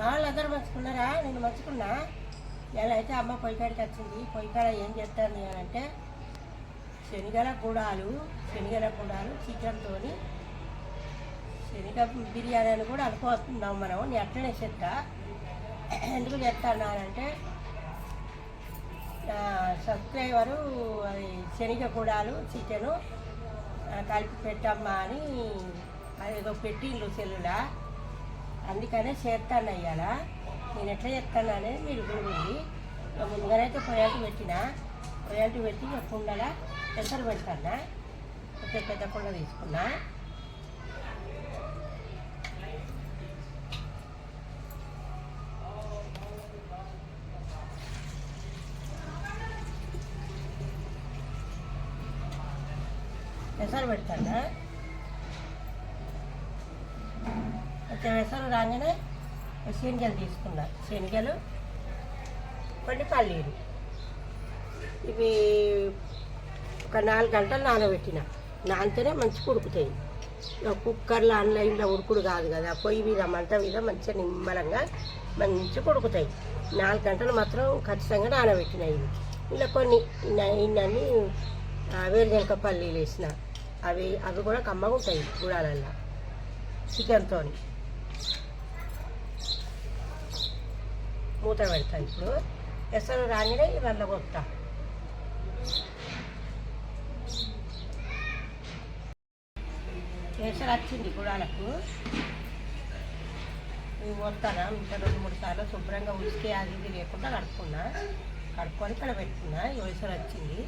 వాళ్ళందరూ మంచుకున్నారా నేను మంచుకున్నా ఎలా అయితే అమ్మ పొయ్యికాడికి వచ్చింది పొయ్యికాడ ఏం చేస్తాను అని అంటే శనగల గుడాలు శనగల గుడాలు చికెన్తో శనగ బిర్యానీ అని కూడా అనుకోతున్నాం మనం. నేను అట్లనే చెప్తా ఎందుకు చెప్తానంటే సబ్స్క్రైబరు అది శనగ గుడాలు చికెను కలిపి పెట్టమ్మా అని అదేదో పెట్టిండ్రు సెల్లులా. అందుకనే చేస్తాను అయ్యాల నేను ఎట్లా చేస్తాను అనేది మీరు చూడండి ముందుగానైతే పొయ్యాటి పెట్టిన పొయ్యాటి పెట్టి కుండల పెసరు పెడతాను కొంచెం పెద్ద కుండ తీసుకున్నా పెసరు పెడతాను కొంచెం పెసరు రాగానే శనగలు తీసుకున్నా శనగలు కొన్ని పల్లీలు. ఇవి ఒక నాలుగు గంటలు నానబెట్టిన. నానితేనే మంచిగా ఉడుకుతాయి. ఇక కుక్కర్లో ఆన్లైన్లో ఉడుకుడు కాదు కదా. పొయ్యి మీద మంట మీద మంచిగా నిమ్మలంగా మంచిగా ఉడుకుతాయి. నాలుగు గంటలు మాత్రం ఖచ్చితంగా నానబెట్టినాయి ఇవి. ఇలా కొన్ని ఇన్న- ఇన్నన్ని పల్లీలు వేసిన. అవి అవి కూడా కమ్మగా ఉంటాయి గుడాలల్లో. చికెన్తో మూత పెడతా ఇప్పుడు ఎసరు రాగానే ఇవల్ల కొత్తా ఎసరు వచ్చింది గుడాలకు ఇవి పోతానా ఇంకా రెండు మూడు సార్లు శుభ్రంగా ఉసికే అది ఇది లేకుండా కడుక్కున్నా. కడుక్కొని ఇక్కడ పెట్టుకున్నా. ఈ ఎసరు వచ్చింది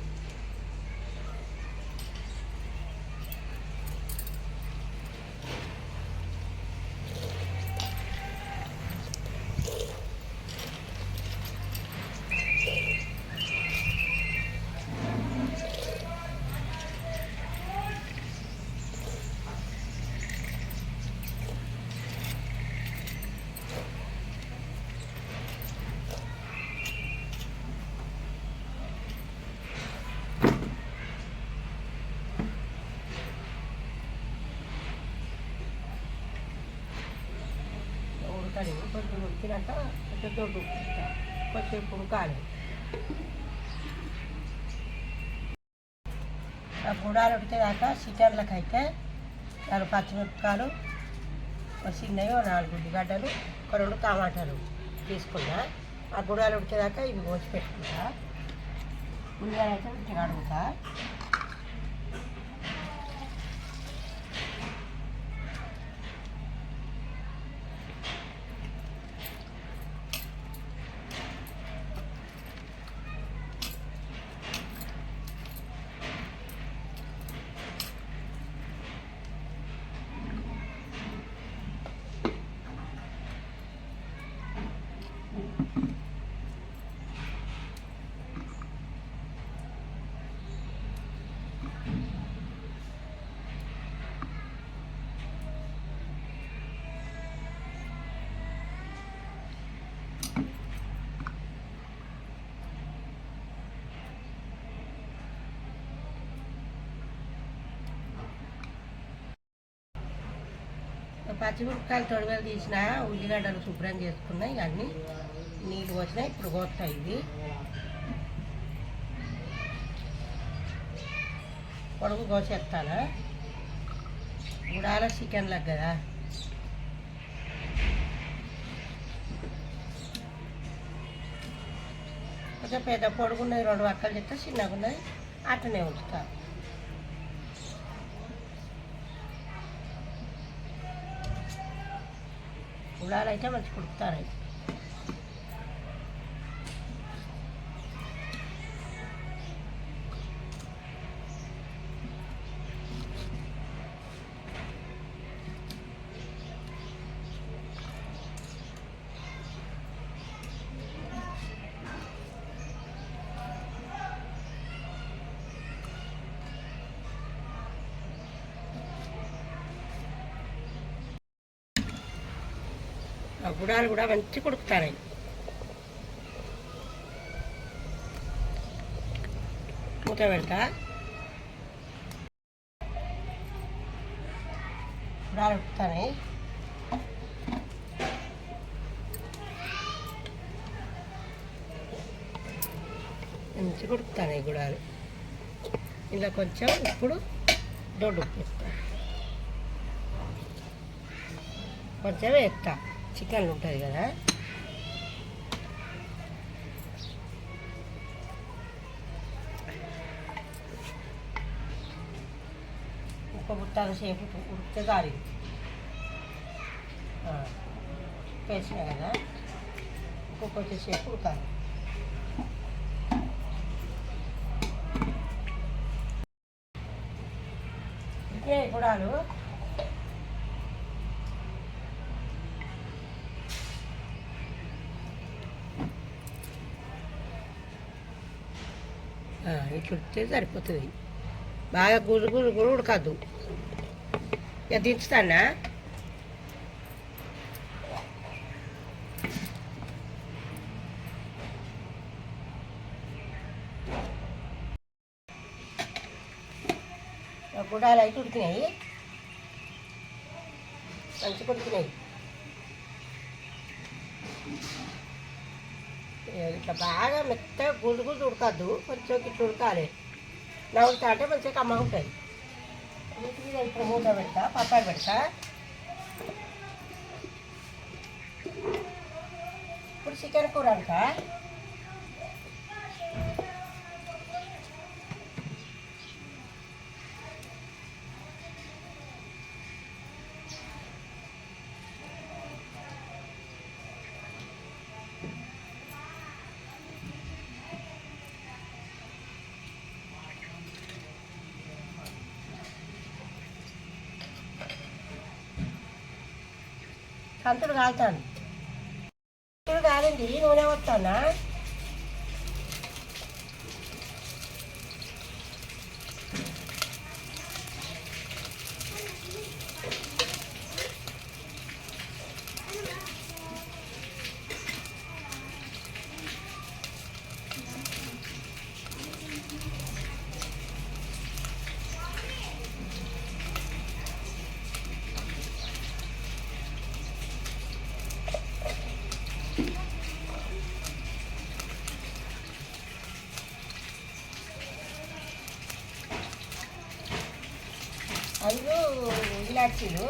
ఉడకడి కొంచెం ఉడికినాక కొంచెం తోడు ఉడుకుతా కొంచెం ఉడకాలి ఆ గుడాలు ఉడికేదాకా చికెన్లకు అయితే నాలుగు పచ్చిమిరపకాయలు ఒక చిన్నవి నాలుగు ఉల్లిగడ్డలు ఒక రెండు టమాటాలు తీసుకున్నా. ఆ గుడాలు ఉడికేదాకా ఇవి కోసి పెట్టుకుంటా. ఉల్లిగడ్డ అయితే ఉట్టిగా అడుగుతా. పచ్చిమిరపకాయలు తొడవలు తీసిన ఉల్లిగడ్డలు శుభ్రం చేసుకున్నా ఇవన్నీ నీళ్ళు వచ్చినాయి ఇప్పుడు కోస్తాయి ఇవి. పొడుగు కోసేస్తాను? గుడాల చికెన్లకు కదా. కొంచెం పెద్ద పొడుగున్నది రెండు పక్కలు చెప్తే చిన్నగా ఉన్నది అట్లనే ఉంచుతాను గుడాలు అయితే మంచి కుడుతారు బుడాలు కూడా మంచి కొడుకుతారాయి. మూత పెడతా. బుడాలు ఉడుకుతాయి మంచి కొడుకుతాయి గుడాలు. ఇలా కొంచెం ఇప్పుడు దొడ్డు ఉప్పు కొంచెం ఎత్తా చికెన్ ఉంటుంది కదా. ఒక బుట్టాల సేపు ఉడికితే కాదు వేసిన కదా. ఇంకొక సేపు ఉడకాలి. ఇదే గుడాలు ఆ, ఇట్లా ఉడితే సరిపోతుంది. బాగా గురు గురు గురు ఉడకద్దు. ఇక దించుతానా? గుడాలు అయితే ఉడికినాయి. మంచిగా ఉడికినాయి. ఇట్లా బాగా మెత్తగా గుండు గుండు ఉడకద్దు కొంచెం ఇట్లా ఉడకాలి. నా నవ్వుతా అంటే మంచిగా కమ్మ ఉంటుంది. వీటి మీద ఇప్పుడు మూత పెడతా పప్పాయి పెడతా. ఇప్పుడు చికెన్ కూర అంట సంతుడు కాల్తాను. సంతుడు కాదండి నూనె వస్తానా ఇలాచీలు.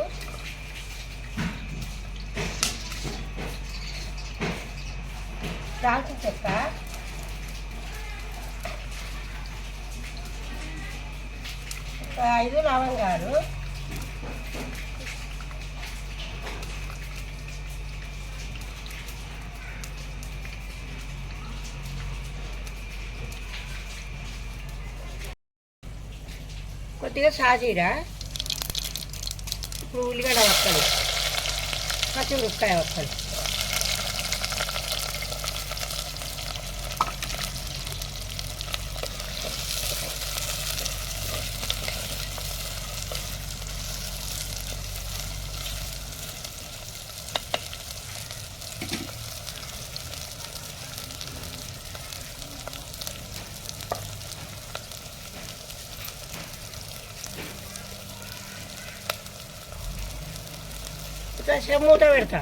దాల్చిన చెక్క. ఐదు లవంగాలు. కొద్దిగా సాజీరా. ఇప్పుడు ఉల్లిగడ్డ పచ్చి పచ్చిమిరపకాయ వక్కలు కొంచెం మూత పెడతా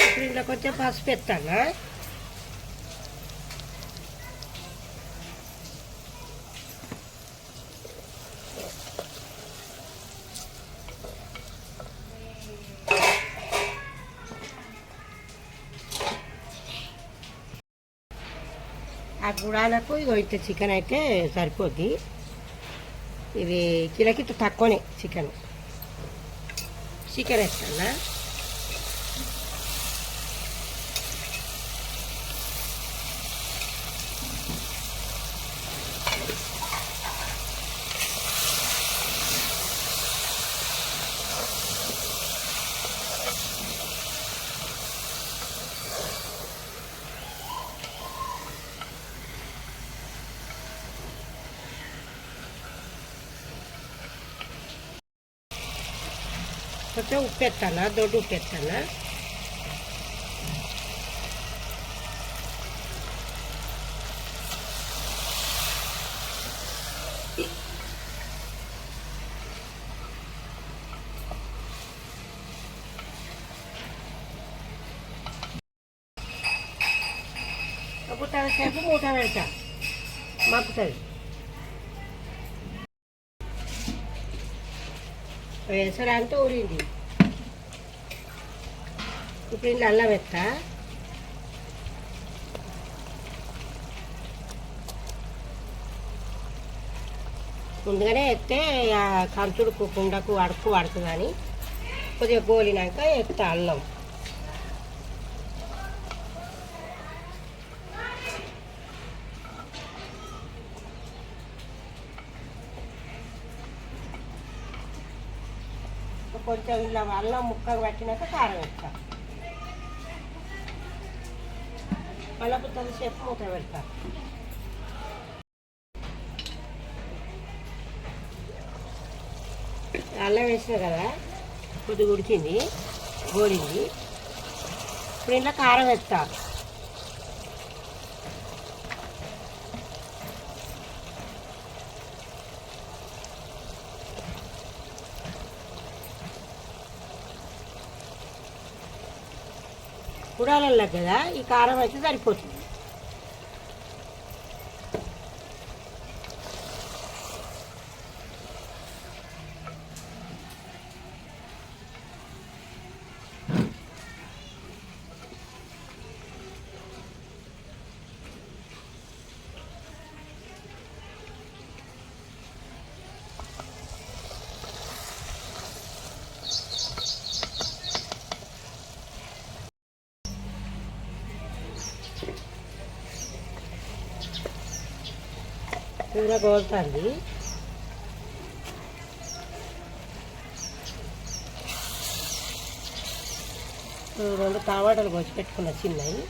ఇప్పుడు ఇంట్లో కొంచెం పసుపు ఎత్తానా ఆ గుడాలకు ఇగో ఇంత చికెన్ అయితే సరిపోద్ది. ఇది కిలోకి తక్కువనే చికెన్. చికెన్ వేస్తానా Só tem o pé tá lá, dor do pé tá lá. Vou botar na cerveja, vou botar na cerveja. Vou botar na tá cerveja. వేసరా అంతా ఊరింది. ఇప్పుడు ఇంట్లో అల్లం ఎత్తా. ముందుగానే ఎత్తే కంచుడుకు కుండకు అడుక్కు పడుతుందని. కొద్దిగా గోలినాక ఎత్తా అల్లం. కొంచెం ఇలా అల్లం ముక్కలు పట్టినాక కారం వేస్తా. మళ్ళీ కొద్ది సేపు మూత పెడతా. అల్లం వేసిన కదా కొద్దిగా ఉడికింది గోడింది ఇప్పుడు ఇంట్లో కారం వేస్తాను కుడాలల్లో కదా ఈ కారం అయితే సరిపోతుంది. కూర గోలుతుంది రెండు టమాటాలు కోసి పెట్టుకున్న చిన్నవి.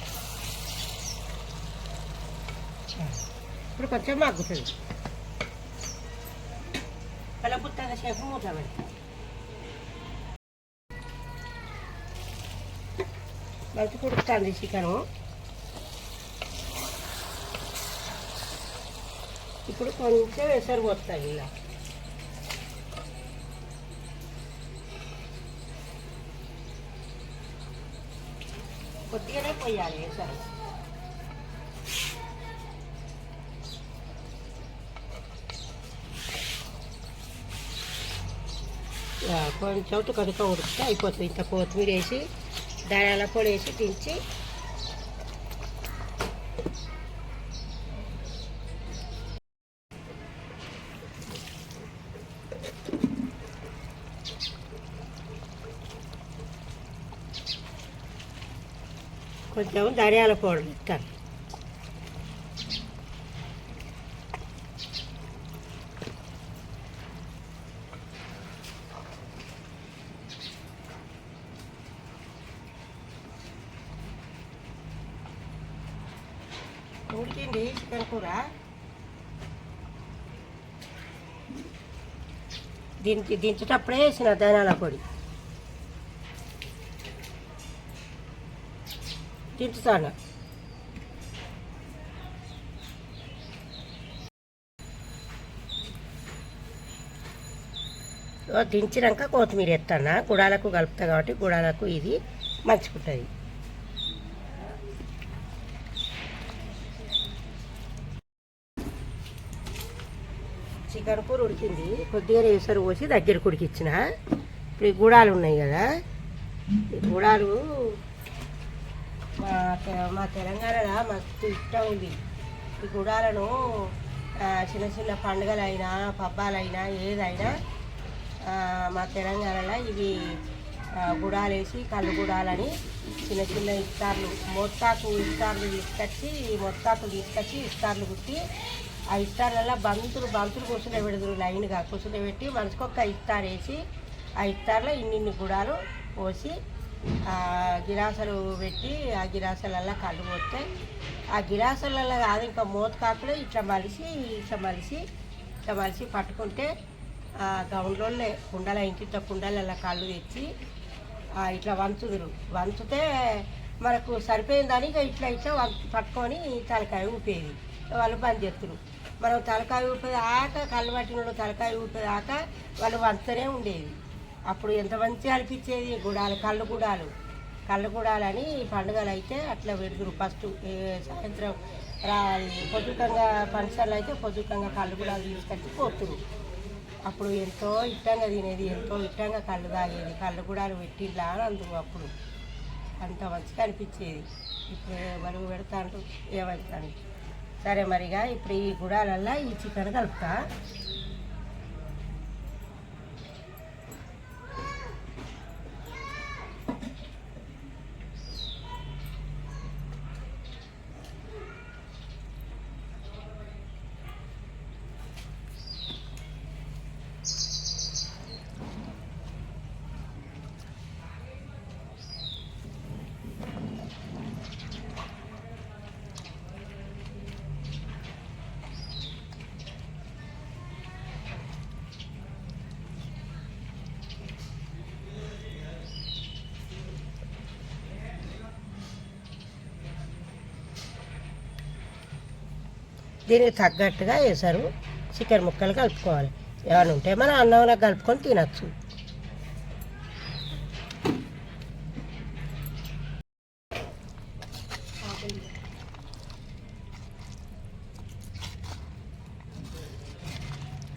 ఇప్పుడు కొంచెం మగ్గుతుంది అలా పుట్టగా సేపు మూత పెడతా మంచి కుడుతుంది చికెను. ఇప్పుడు కొంచెం ఎసరు పోతుంది ఇలా కొద్దిగానే పోయాలి ఎసరు ఇక కొంచెం కనుక ఉడికితే అయిపోతుంది. ఇంత కొత్తిమీర వేసి ధనియాల పొడి వేసి దించి కొంచెం ధనియాల పౌడర్ ఇస్తాను. ఉడికింది చికెన్ కూర. దించి దించేటప్పుడే వేసిన ధనియాల పొడి. తీర్చుతాను. దించినాక కొత్తిమీర ఎత్తాను గుడాలకు కలుపుతా కాబట్టి గుడాలకు ఇది మంచుకుంటుంది చికెన్ కూర ఉడికింది. కొద్దిగా వేసరు పోసి దగ్గరకు ఉడికిచ్చిన ఇప్పుడు ఈ గుడాలు ఉన్నాయి కదా. ఈ గుడాలు మా తె- మా తెలంగాణలో మస్తు ఇష్టం ఉంది ఈ గుడాలను చిన్న చిన్న పండుగలైనా పబ్బాలైనా ఏదైనా మా తెలంగాణలో ఇవి గుడాలేసి కళ్ళు గుడాలని చిన్న చిన్న ఇస్తార్లు మొత్తాకు ఇస్తార్లు తీసుకొచ్చి మొత్తాకు తీసుకొచ్చి ఇస్తార్లు కుట్టి ఆ ఇస్తార్లలో బంతులు బంతులు కూర్చునే పెడదురు లైన్గా. కూర్చునే పెట్టి మనసుకొక్క ఇస్తార్ వేసి ఆ ఇస్తార్లో ఇన్నిన్ని గుడాలు పోసి గిరాసలు పెట్టి ఆ గిరాసలల్లా కళ్ళు పోతే ఆ గిరాసలల్లా కాదు ఇంకా మూత కాకుండా ఇట్లా మలిసి ఇట్లా మలిసి ఇట్లా మలిసి పట్టుకుంటే ఆ కుండల ఇంకింత కుండలలో కళ్ళు తెచ్చి ఇట్లా వంచుదురు. వంచితే మనకు సరిపోయిందని ఇక ఇట్లా ఇట్లా వం పట్టుకొని తలకాయ ఊపేది. వాళ్ళు బంద్ చేస్తారు మనం తలకాయ ఊపేదాకా కళ్ళు పట్టిన తలకాయ ఊపేదాకా వాళ్ళు వంచుతూనే ఉండేది. అప్పుడు ఎంత మంచిగా అనిపించేది? గుడాలు కళ్ళు గుడాలు. కళ్ళు గుడాలని పండుగలు అయితే అట్లా పెడుతురు. ఫస్ట్ సాయంత్రం రా పొద్దుకంగా ఫంక్షన్లు అయితే పొద్దుకంగా కళ్ళు గుడాలు తీసుకొచ్చి పోతురు. అప్పుడు ఎంతో ఇష్టంగా తినేది ఎంతో ఇష్టంగా కళ్ళు తాగేది. కళ్ళు గుడాలు పెట్టిలా అని అందుకు అప్పుడు. అంత మంచిగా అనిపించేది. ఇప్పుడు మరుగు పెడతా అంటూ ఏమవుతాను సరే మరిగా ఇప్పుడు ఈ గుడాలల్లో ఈ చికెన్ కలుపుతా. దీనికి తగ్గట్టుగా వేసారు చికెన్ ముక్కలు కలుపుకోవాలి. ఏమైనా ఉంటే మనం అన్నంలో కలుపుకొని తినచ్చు.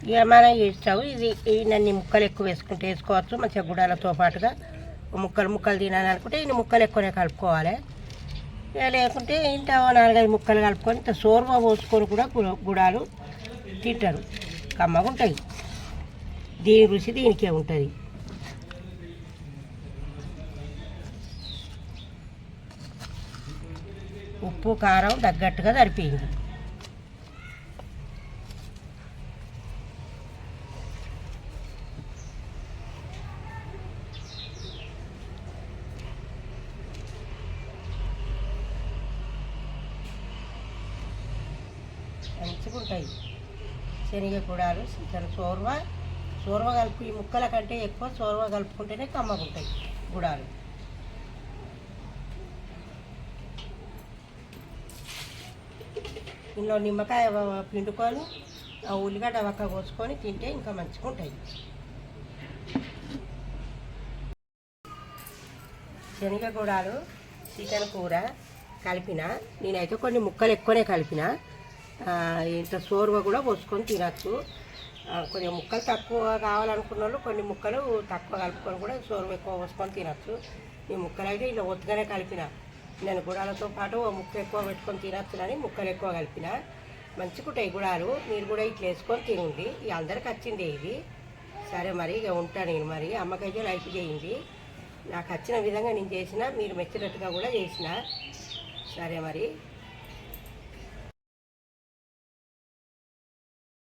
ఇక మనం ఇష్టం ఇది ఈ ముక్కలు ఎక్కువ వేసుకుంటే వేసుకోవచ్చు. మంచిగా గుడాలతో పాటుగా ముక్కలు ముక్కలు తినాలనుకుంటే ఇన్ని ముక్కలు ఎక్కువనే కలుపుకోవాలి. లేకుంటే ఇంత నాలుగైదు ముక్కలు కలుపుకొని ఇంత సోర్వ పోసుకొని కూడా గుడాలు తింటారు. కమ్మగా ఉంటాయి దీని రుచి దీనికే ఉంటుంది. ఉప్పు కారం తగ్గట్టుగా సరిపోయింది. మంచిగా ఉంటాయి శనగ కూడాలు చికెన్ సోర్వ కలుపు ఈ ముక్కల కంటే ఎక్కువ చోర్వ కలుపుకుంటేనే కమ్మగా ఉంటాయి గుడాలు. ఇందులో నిమ్మకాయ పిండుకొని ఆ ఉల్లిగడ్డ ఒక్క కోసుకొని తింటే ఇంకా మంచిగా ఉంటాయి శనగ గుడాలు చికెన్ కూర కలిపిన నేనైతే కొన్ని ముక్కలు ఎక్కువనే కలిపిన ఇంత సోర్వ కూడా పోసుకొని తినచ్చు. కొన్ని ముక్కలు తక్కువ కావాలనుకున్న వాళ్ళు కొన్ని ముక్కలు తక్కువ కలుపుకొని కూడా సోర్వ ఎక్కువ పోసుకొని తినచ్చు. ఈ ముక్కలు అయితే ఇలా ఒత్తుగానే కలిపిన. నేను గుడాలతో పాటు ఓ ముక్క ఎక్కువ పెట్టుకొని తినచ్చునని ముక్కలు ఎక్కువ కలిపిన. మంచిగుంటాయి గుడాలు మీరు కూడా ఇట్లా వేసుకొని తినండి. ఇక అందరికి వచ్చింది ఇది. సరే మరి ఇక ఉంటాను నేను మరి. అమ్మకైతే లైక్ చేయండి. నాకు వచ్చిన విధంగా నేను చేసిన మీరు మెచ్చినట్టుగా కూడా చేసిన. సరే మరి.